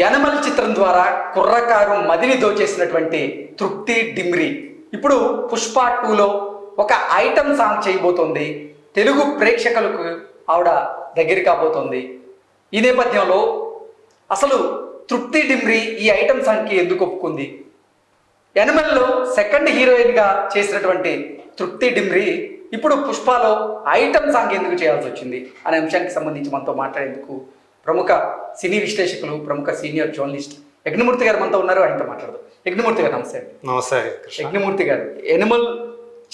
యనమల్ చిత్రం ద్వారా కుర్రకారు మదిని దోచేసినటువంటి తృప్తి డిమ్రి. ఇప్పుడు పుష్ప టూలో ఒక ఐటమ్ సాంగ్ చేయబోతోంది. తెలుగు ప్రేక్షకులకు ఆవిడ దగ్గర కాబోతోంది. ఈ నేపథ్యంలో అసలు తృప్తి డిమ్రి ఈ ఐటమ్ సాంగ్కి ఎందుకు ఒప్పుకుంది? ఎనమల్లో సెకండ్ హీరోయిన్గా చేసినటువంటి తృప్తి డిమ్రి ఇప్పుడు పుష్పలో ఐటమ్ సాంగ్ ఎందుకు చేయాల్సి వచ్చింది? అనే అంశానికి సంబంధించి మనతో మాట్లాడేందుకు ప్రముఖ సినీ విశ్లేషకులు ప్రముఖ సీనియర్ జర్నలిస్ట్ యజ్ఞమూర్తి గారు మనతో ఉన్నారు. ఆయనతో మాట్లాడదాం. యజ్ఞమూర్తి గారు నమస్తే నమస్తే యజ్ఞమూర్తి గారు ఎనిమల్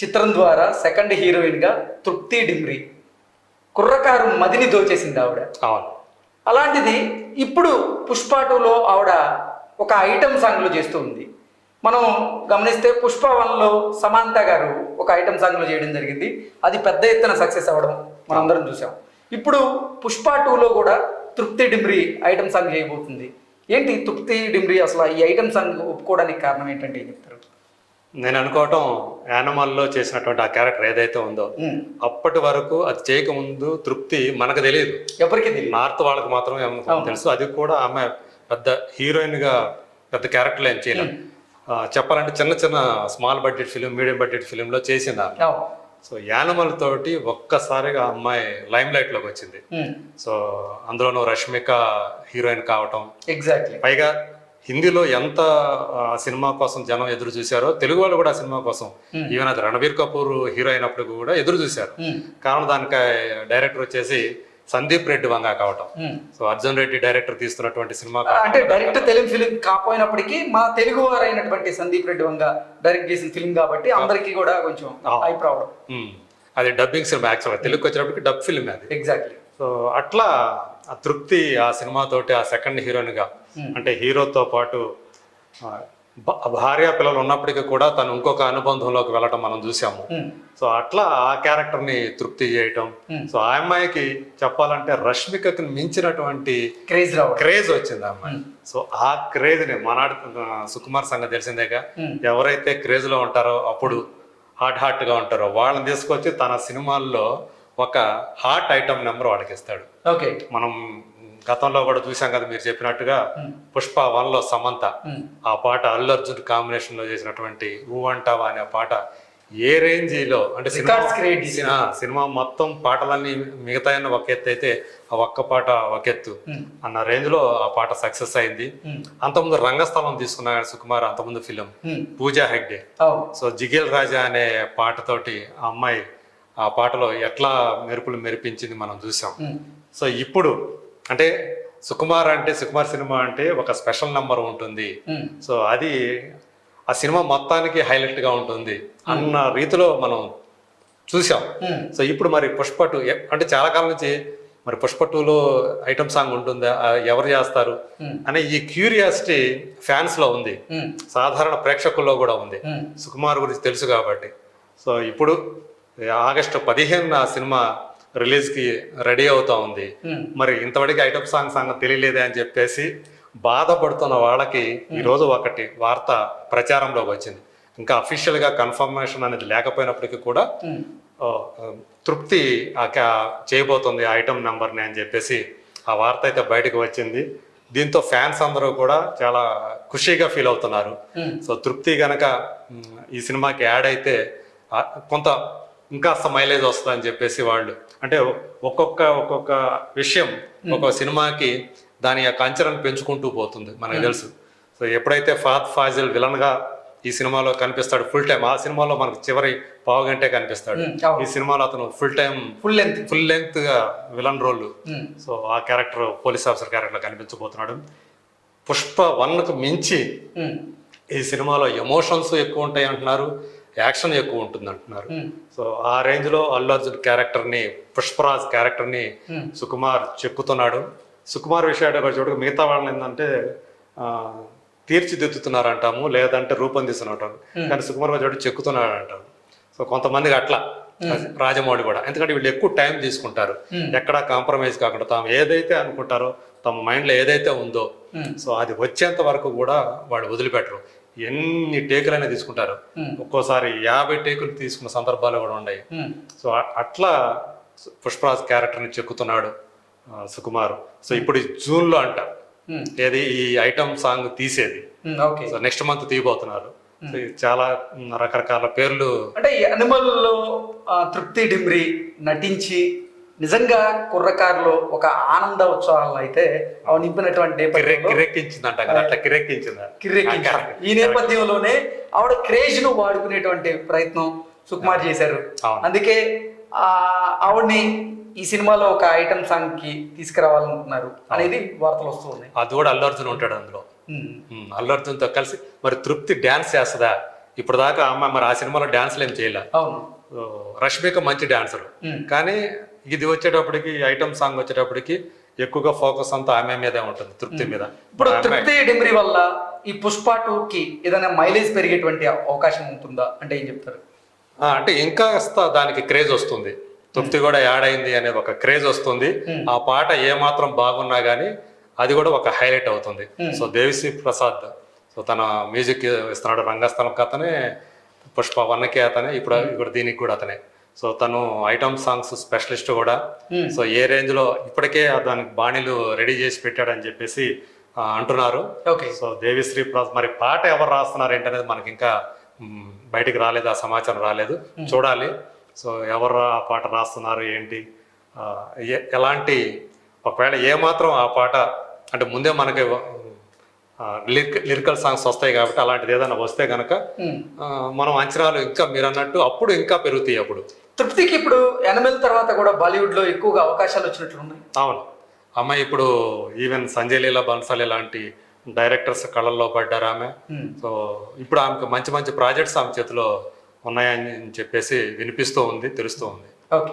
చిత్రం ద్వారా సెకండ్ హీరోయిన్గా తృప్తి డిమ్రి కుర్రకారు మదిని దోచేసింది ఆవిడ. అవును. అలాంటిది ఇప్పుడు పుష్ప టూలో ఆవిడ ఒక ఐటమ్ సాంగ్లో చేస్తూ ఉంది. మనం గమనిస్తే పుష్ప వన్లో సమాంత గారు ఒక ఐటమ్ సాంగ్లో చేయడం జరిగింది. అది పెద్ద ఎత్తున సక్సెస్ అవ్వడం మనందరం చూసాం. ఇప్పుడు పుష్ప టూలో కూడా తృప్తి డిమ్రి ఐటమ్ సాంగ్ చేయబోతుంది. ఏంటి తృప్తి డిమ్రి అసలు ఈ ఐటమ్ సాంగ్ ఒప్పుకోవడానికి కారణం ఏంటంటే చెప్తారు? నేను అనుకోవటం యానిమల్లో చేసినటువంటి ఆ క్యారెక్టర్ ఏదైతే ఉందో అప్పటి వరకు అది చేయకముందు తృప్తి మనకు తెలియదు. ఎవరికి తెలియదు. నార్త్ వాళ్ళకి మాత్రమే తెలుసు. అది కూడా ఆమె పెద్ద హీరోయిన్గా పెద్ద క్యారెక్టర్లు ఏం చేయలేదు. చెప్పాలంటే చిన్న చిన్న small budget film medium budget ఫిలింలో చేసింది. సో యానిమల్ తోటి ఒక్కసారిగా అమ్మాయి లైమ్ లైట్లోకి వచ్చింది. సో అందులోనూ రష్మిక హీరోయిన్ కావటం. ఎగ్జాక్ట్లీ పైగా హిందీలో ఎంత ఆ, సినిమా కోసం జనం ఎదురు చూశారో తెలుగు వాళ్ళు కూడా ఆ సినిమా కోసం. ఈవెన్ అది రణబీర్ కపూర్ హీరో అయినప్పుడు కూడా ఎదురు చూశారు. ఉమ్, కారణం దానికి డైరెక్టర్ వచ్చేసి సందీప్ రెడ్డి వంగా కావటం. సో అర్జున్ రెడ్డి డైరెక్టర్ తీస్తున్నటువంటి సినిమా అంటే డైరెక్ట్ తెలుగు ఫిలిం కాకపోయినప్పటికీ మా తెలుగు వారైనటువంటి సందీప్ రెడ్డి వంగ డైరెక్ట్ చేసిన ఫిలిం కాబట్టి అందరికీ కూడా కొంచెం రావడం ఉమ్, అది డబ్బింగ్ సినిమా యాక్చువల్గా తెలుగుకి వచ్చేటప్పటికి డబ్ ఫిల్మ్ అది. ఎగ్జాక్ట్లీ సో అట్లా ఆ తృప్తి ఆ సినిమాతోటి ఆ సెకండ్ హీరోయిన్గా అంటే హీరోతో పాటు భార్య పిల్లలు ఉన్నప్పటికీ కూడా తను ఇంకొక అనుబంధంలోకి వెళ్ళటం మనం చూసాము. సో అట్లా ఆ క్యారెక్టర్ని తృప్తి చేయటం. సో ఆ అమ్మాయికి చెప్పాలంటే రష్మికకి మించినటువంటి క్రేజ్ క్రేజ్ వచ్చింది అమ్మాయి. సో ఆ క్రేజ్ని మనాడు సుకుమార్ సంగతి తెలిసిందేగా. ఎవరైతే క్రేజ్లో ఉంటారో అప్పుడు హాట్ హాట్గా ఉంటారో వాళ్ళని తీసుకొచ్చి తన సినిమాల్లో ఒక హాట్ ఐటమ్ నెంబర్ వాడికి ఇస్తాడు ఓకే. మనం గతంలో కూడా చూసాం కదా మీరు చెప్పినట్టుగా పుష్ప వన్లో సమంత ఆ పాట అల్లు అర్జున్ కాంబినేషన్లో చేసినటువంటి ఊ అంటావా అనే పాట ఏ రేంజ్లో అంటే సినిమా. సినిమా మొత్తం పాటలన్నీ మిగతా ఒక ఎత్తు అయితే ఆ ఒక్క పాట ఒక ఎత్తు అన్న రేంజ్లో ఆ పాట సక్సెస్ అయింది. అంతకుముందు రంగస్థలం తీసుకున్నాడు సుకుమార్ అంతకుముందు ఫిలిం పూజా హెగ్డే. సో జిగేల్ రాజా అనే పాటతోటి ఆ అమ్మాయి ఆ పాటలో ఎట్లా మెరుపులు మెరిపించింది మనం చూసాం. సో ఇప్పుడు అంటే సుకుమార్ అంటే సుకుమార్ సినిమా అంటే ఒక స్పెషల్ నంబర్ ఉంటుంది. సో అది ఆ సినిమా మొత్తానికి హైలైట్గా ఉంటుంది అన్న రీతిలో మనం చూసాం. సో ఇప్పుడు మరి పుష్ప టూ అంటే చాలా కాలం నుంచి మరి పుష్ప టూలో ఐటమ్ సాంగ్ ఉంటుందా? ఎవరు చేస్తారు? అనే ఈ క్యూరియాసిటీ ఫ్యాన్స్లో ఉంది సాధారణ ప్రేక్షకుల్లో కూడా ఉంది. సుకుమార్ గురించి తెలుసు కాబట్టి. సో ఇప్పుడు ఆగస్టు పదిహేను ఆ సినిమా రిలీజ్కి రెడీ అవుతా ఉంది. ఉమ్. మరి ఇంతవరకు ఐటమ్ సాంగ్ సంగతి తెలియలేదే అని చెప్పేసి బాధపడుతున్న వాళ్ళకి ఈరోజు ఒకటి వార్త ప్రచారంలోకి వచ్చింది. ఇంకా అఫీషియల్గా కన్ఫర్మేషన్ అనేది లేకపోయినప్పటికీ కూడా ఆ, తృప్తి చేయబోతుంది ఆ ఐటమ్ నెంబర్ని అని చెప్పేసి ఆ వార్త అయితే బయటకు వచ్చింది. దీంతో ఫ్యాన్స్ అందరూ కూడా చాలా ఖుషీగా ఫీల్ అవుతున్నారు. Hmm. సో తృప్తి గనక ఈ సినిమాకి యాడ్ అయితే కొంత ఇంకాస్త మైలేజ్ వస్తుందని చెప్పేసి వాళ్ళు. అంటే ఒక్కొక్క ఒక్కొక్క విషయం ఒక్కొక్క సినిమాకి దాని యొక్క అంచనాను పెంచుకుంటూ పోతుంది మనకు తెలుసు. సో ఎప్పుడైతే ఫాత్ ఫాజిల్ విలన్గా ఈ సినిమాలో కనిపిస్తాడు ఫుల్ టైం ఆ సినిమాలో మనకు చివరి పావు గంటే కనిపిస్తాడు. ఈ సినిమాలో అతను full time full length full లెంగ్త్గా villain role. So ఆ క్యారెక్టర్ పోలీస్ ఆఫీసర్ క్యారెక్టర్ కనిపించబోతున్నాడు. పుష్ప వన్కు మించి ఈ సినిమాలో ఎమోషన్స్ ఎక్కువ ఉంటాయి అంటున్నారు. యాక్షన్ ఎక్కువ ఉంటుంది అంటున్నారు సో ఆ రేంజ్లో అల్లు అర్జున్ క్యారెక్టర్ని పుష్పరాజ్ క్యారెక్టర్ని. సుకుమార్ చెక్కుతున్నాడు. సుకుమార్ విషయాలు చోటుకు మిగతా వాళ్ళని ఏంటంటే ఆ, తీర్చిదిద్దుతున్నారు అంటాము లేదంటే రూపొందిస్తున్నారు కానీ సుకుమార్ చోటు చెక్కుతున్నాడు అంటారు సో కొంతమందికి అట్లా. రాజమౌళి కూడా. ఎందుకంటే వీళ్ళు ఎక్కువ టైం తీసుకుంటారు. ఎక్కడా కాంప్రమైజ్ కాకుండా తాము ఏదైతే అనుకుంటారో తమ మైండ్లో ఏదైతే ఉందో. సో అది వచ్చేంత వరకు కూడా వాళ్ళు వదిలిపెట్టరు. ఎన్ని టేకులైనా తీసుకుంటారు. ఒక్కోసారి యాభై టేకులు తీసుకున్న సందర్భాలు కూడా ఉన్నాయి. సో అట్లా పుష్పరాజ్ క్యారెక్టర్ని చెక్కుతున్నాడు సుకుమార్. సో ఇప్పుడు జూన్లో అంట. ఏది? ఈ ఐటమ్ సాంగ్ తీసేది. సో నెక్స్ట్ మంత్ తీయబోతున్నారు. చాలా రకరకాల పేర్లు అంటే ఈ అనిమల్లో తృప్తి డిమ్రి నటించి నిజంగా కుర్రకారులో ఒక ఆనంద ఉత్సవాలను అయితే అవి నింపినటువంటి కిరెక్కించిందంట కిరెక్కించింది? ఈ నేపథ్యంలోనే ఆవిడ క్రేజ్ను వాడుకునేటువంటి ప్రయత్నం సుకుమార్ చేశారు. అందుకే ఆ ఆవిడ్ని ఈ సినిమాలో ఒక ఐటమ్ సాంగ్కి తీసుకురావాలనుకున్నారు అనేది వార్తలు వస్తూ ఉన్నాయి. అది కూడా అల్లు అర్జున్ ఉంటాడు అందులో. అల్లు అర్జున్తో కలిసి మరి తృప్తి డ్యాన్స్ చేస్తుందా? ఇప్పుడు దాకా అమ్మ మరి ఆ సినిమాలో డాన్స్లు ఏం చేయలే రష్మిక మంచి డాన్సర్. కానీ ఇది వచ్చేటప్పటికి ఐటమ్ సాంగ్ వచ్చేటప్పటికి ఎక్కువగా ఫోకస్ అంతా ఆమె మీదే ఉంటుంది తృప్తి మీద. ఇప్పుడు తృప్తి డిమ్రి వల్ల ఈ పుష్ప టూ కి ఏదైనా మైలేజ్ పెరిగేటువంటి అవకాశం ఉంటుందా? అంటే ఏం చెప్తారు? ఆ, అంటే ఇంకా కాస్త దానికి క్రేజ్ వస్తుంది. తృప్తి కూడా యాడ్ అయింది అనేది ఒక క్రేజ్ వస్తుంది. ఆ పాట ఏ మాత్రం బాగున్నా గానీ అది కూడా ఒక హైలైట్ అవుతుంది. సో దేవిశ్రీ ప్రసాద్ సో తన మ్యూజిక్ ఇస్తున్నాడు రంగస్థలంకి అతనే పుష్ప వన్కి అతనే ఇప్పుడు ఇప్పుడు దీనికి కూడా అతనే. సో తను ఐటమ్ సాంగ్స్ స్పెషలిస్ట్ కూడా. సో ఏ రేంజ్లో ఇప్పటికే దానికి బాణీలు రెడీ చేసి పెట్టాడని చెప్పేసి అంటున్నారు. ఓకే సో దేవిశ్రీ ప్రసాద్ మరి పాట ఎవరు రాస్తున్నారు ఏంటనేది మనకి ఇంకా బయటికి రాలేదు ఆ సమాచారం రాలేదు. చూడాలి. సో ఎవరు ఆ పాట రాస్తున్నారు ఏంటి? ఎలాంటి ఒకవేళ ఏ మాత్రం ఆ పాట అంటే ముందే మనకి లిరిక్ లిరికల్ సాంగ్స్ వస్తాయి కాబట్టి అలాంటిది ఏదైనా వస్తే కనుక ఉమ్. మనం అంచనాలు ఇంకా మీరు అన్నట్టు అప్పుడు ఇంకా పెరుగుతాయి అప్పుడు. తృప్తికి ఇప్పుడు ఎనమెల్ తర్వాత కూడా బాలీవుడ్లో ఎక్కువగా అవకాశాలు వచ్చినట్లు ఉన్నాయి. అవును. అమ్మాయి ఇప్పుడు ఈవెన్ సంజయ్ లీలా బన్సాలి లాంటి డైరెక్టర్స్ కళ్ళల్లో పడ్డారు ఆమె. ఉమ్. సో ఇప్పుడు ఆమెకు మంచి మంచి ప్రాజెక్ట్స్ ఆమె చేతిలో ఉన్నాయని చెప్పేసి వినిపిస్తూ ఉంది తెలుస్తూ ఉంది. ఓకే.